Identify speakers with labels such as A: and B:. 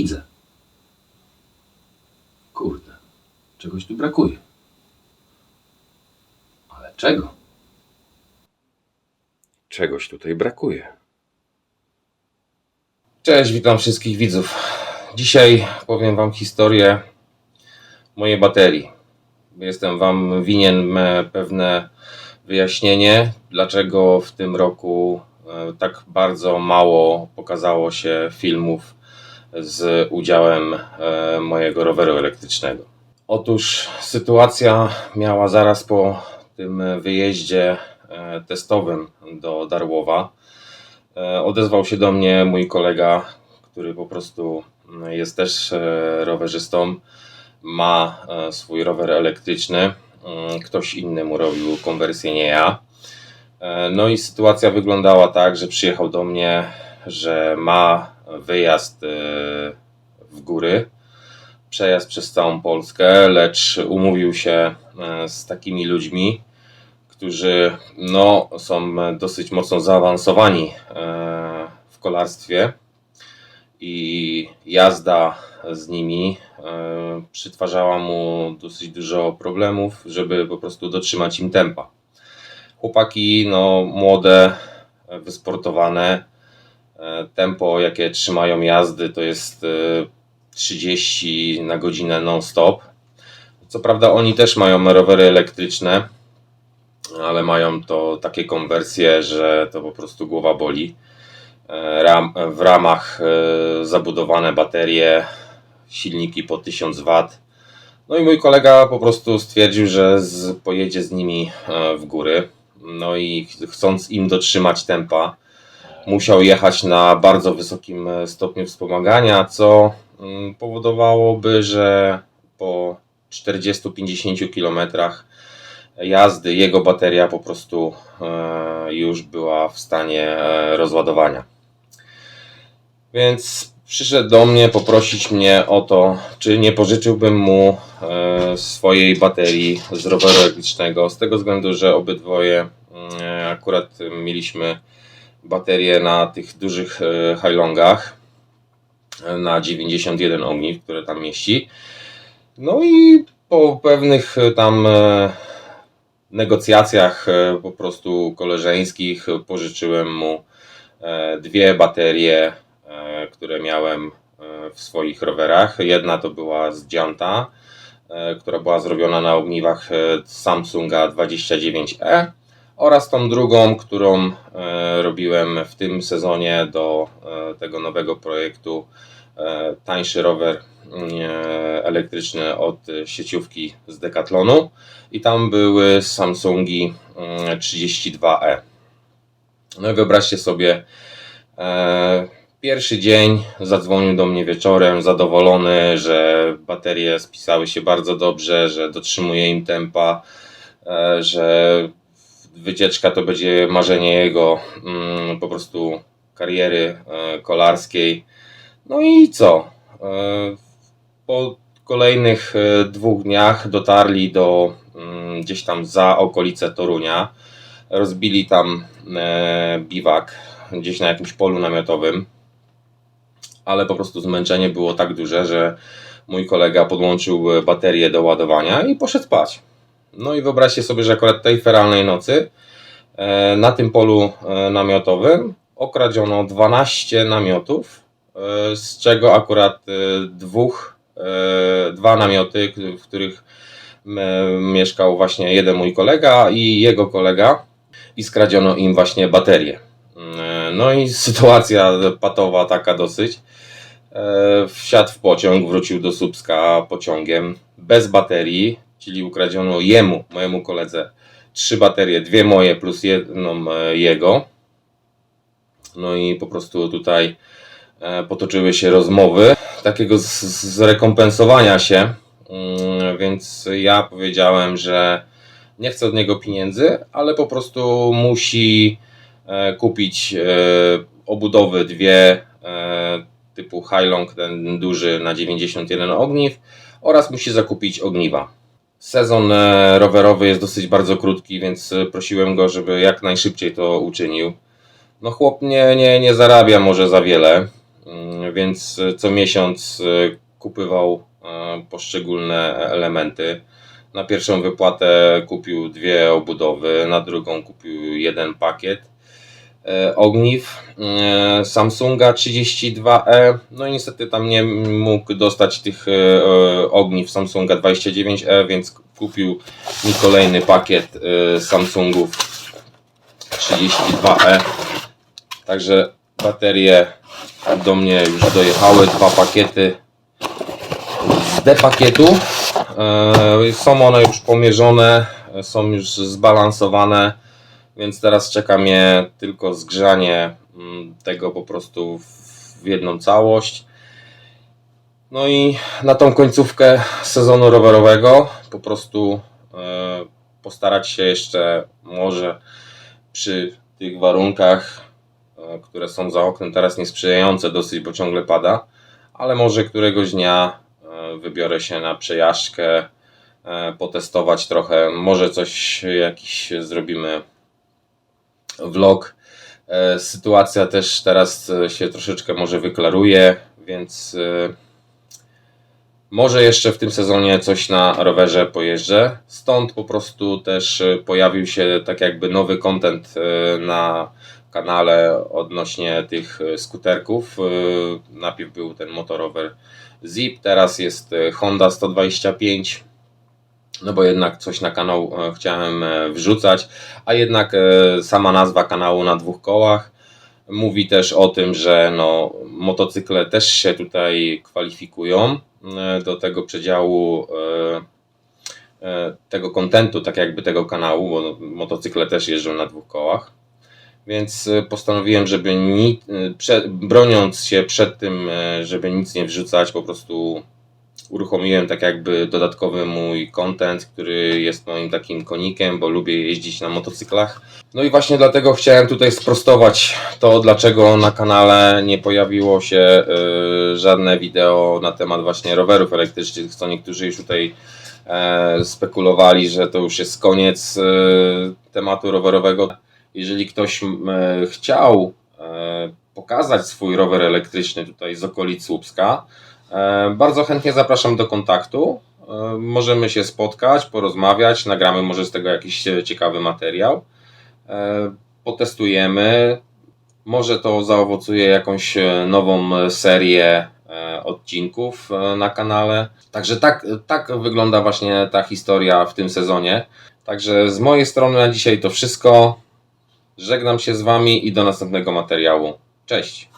A: Widzę. Kurde, czegoś tu brakuje. Ale czego?
B: Czegoś tutaj brakuje.
C: Cześć, witam wszystkich widzów. Dzisiaj powiem Wam historię mojej baterii. Jestem Wam winien pewne wyjaśnienie, dlaczego w tym roku e, tak bardzo mało pokazało się filmów z udziałem e, mojego roweru elektrycznego. Otóż sytuacja miała zaraz po tym wyjeździe e, testowym do Darłowa. E, Odezwał się do mnie mój kolega, który po prostu jest też rowerzystą. Ma swój rower elektryczny. Mm, Ktoś inny mu robił konwersję, nie ja. No i sytuacja wyglądała tak, że przyjechał do mnie, że ma wyjazd e, w góry, przejazd przez całą Polskę, lecz umówił się e, z takimi ludźmi, którzy no, są dosyć mocno zaawansowani e, w kolarstwie i jazda z nimi przytwarzała mu dosyć dużo problemów, żeby po prostu dotrzymać im tempa. Chłopaki, no, młode, wysportowane, tempo, jakie trzymają jazdy, to jest e, 30 na godzinę non-stop. Co prawda, oni też mają rowery elektryczne, ale mają to takie konwersje, że to po prostu głowa boli. E, Ram, w ramach e, zabudowane baterie, silniki po 1000 W. No i mój kolega po prostu stwierdził, że z, pojedzie z nimi e, w góry. No i ch- chcąc im dotrzymać tempa, musiał jechać na bardzo wysokim e, stopniu wspomagania, co mm, powodowałoby, że po 40-50 kilometrach jazdy jego bateria po prostu e, już była w stanie e, rozładowania. Więc przyszedł do mnie poprosić mnie o to, czy nie pożyczyłbym mu swojej baterii z roweru elektrycznego, z tego względu, że obydwoje mm, akurat mieliśmy baterie na tych dużych e, Hilongach e, na 91 ogniw, które tam mieści. No i po pewnych e, tam negocjacjach po prostu koleżeńskich pożyczyłem mu dwie baterie, które miałem w swoich rowerach. Jedna to była z Gianta, która była zrobiona na ogniwach Samsunga 29E oraz tą drugą, którą e, robiłem w tym sezonie do e, tego nowego projektu e, tańszy rower elektryczny od sieciówki z Decathlonu i tam były Samsungi mm, 32E. No i wyobraźcie sobie, pierwszy dzień zadzwonił do mnie wieczorem, zadowolony, że baterie spisały się bardzo dobrze, że dotrzymuje im tempa, że wycieczka to będzie marzenie jego mm, po prostu kariery e, kolarskiej. No i co? E, po kolejnych e, dwóch dniach dotarli do mm, gdzieś tam za okolice Torunia. Rozbili tam biwak gdzieś na jakimś polu namiotowym, ale po prostu zmęczenie było tak duże, że mój kolega podłączył baterię do ładowania i poszedł spać. No i wyobraźcie sobie, że akurat tej feralnej nocy e, na tym polu e, namiotowym okradziono 12 namiotów, e, z czego akurat dwóch, dwa namioty, w których mieszkał właśnie jeden mój kolega i jego kolega i skradziono im właśnie baterię. E, No i sytuacja patowa taka dosyć. Wsiadł w pociąg, wrócił do Słupska pociągiem bez baterii, czyli ukradziono jemu, mojemu koledze, trzy baterie, dwie moje plus jedną e, jego. No i po prostu tutaj e, potoczyły się rozmowy takiego zrekompensowania się, Mm, więc ja powiedziałem, że nie chcę od niego pieniędzy, ale po prostu musi e, kupić obudowy dwie typu Hilong, ten duży na 91 ogniw oraz musi zakupić ogniwa. Sezon e, rowerowy jest dosyć bardzo krótki, więc e, prosiłem go, żeby jak najszybciej to uczynił. No chłop nie, nie, nie zarabia może za wiele, mm, więc co miesiąc e, kupywał e, poszczególne elementy. Na pierwszą wypłatę kupił dwie obudowy, na drugą kupił jeden pakiet e, ogniw e, Samsunga 32E. No i niestety tam nie mógł dostać tych e, e, ogniw Samsunga 29E, więc kupił mi kolejny pakiet e, Samsungów 32E. Także baterie do mnie już dojechały, dwa pakiety z D pakietu. E, Są one już pomierzone, e, są już zbalansowane, więc teraz czeka mnie tylko zgrzanie mm, tego po prostu w- jedną całość. No i na tą końcówkę sezonu rowerowego po prostu e, postarać się jeszcze może przy tych warunkach, e, które są za oknem teraz niesprzyjające dosyć, bo ciągle pada, ale może któregoś dnia e, wybiorę się na przejażdżkę, potestować trochę, może coś jakiś zrobimy vlog. E, Sytuacja też teraz e, się troszeczkę może wyklaruje, więc e, może jeszcze w tym sezonie coś na rowerze pojeżdżę. Stąd po prostu też pojawił się tak jakby nowy content na kanale odnośnie tych skuterków. Najpierw był ten motorower Zip, teraz jest Honda 125. No bo jednak coś na kanał e, chciałem e, wrzucać, a jednak e, sama nazwa kanału na dwóch kołach mówi też o tym, że no, motocykle też się tutaj kwalifikują do tego przedziału tego kontentu, tak jakby tego kanału, bo motocykle też jeżdżą na dwóch kołach. Więc postanowiłem, żeby ni, broniąc się przed tym, żeby nic nie wrzucać, po prostu uruchomiłem tak jakby dodatkowy mój content, który jest moim takim konikiem, bo lubię jeździć na motocyklach. No i właśnie dlatego chciałem tutaj sprostować to, dlaczego na kanale nie pojawiło się y, żadne wideo na temat właśnie rowerów elektrycznych, co niektórzy już tutaj e, spekulowali, że to już jest koniec y, tematu rowerowego. Jeżeli ktoś e, chciał e, pokazać swój rower elektryczny tutaj z okolic Słupska, bardzo chętnie zapraszam do kontaktu. E, Możemy się spotkać, porozmawiać, nagramy może z tego jakiś e, ciekawy materiał. E, Potestujemy. Może to zaowocuje jakąś e, nową e, serię e, odcinków e, na kanale. Także tak, tak wygląda właśnie ta historia w tym sezonie. Także z mojej strony na dzisiaj to wszystko. Żegnam się z Wami i do następnego materiału. Cześć!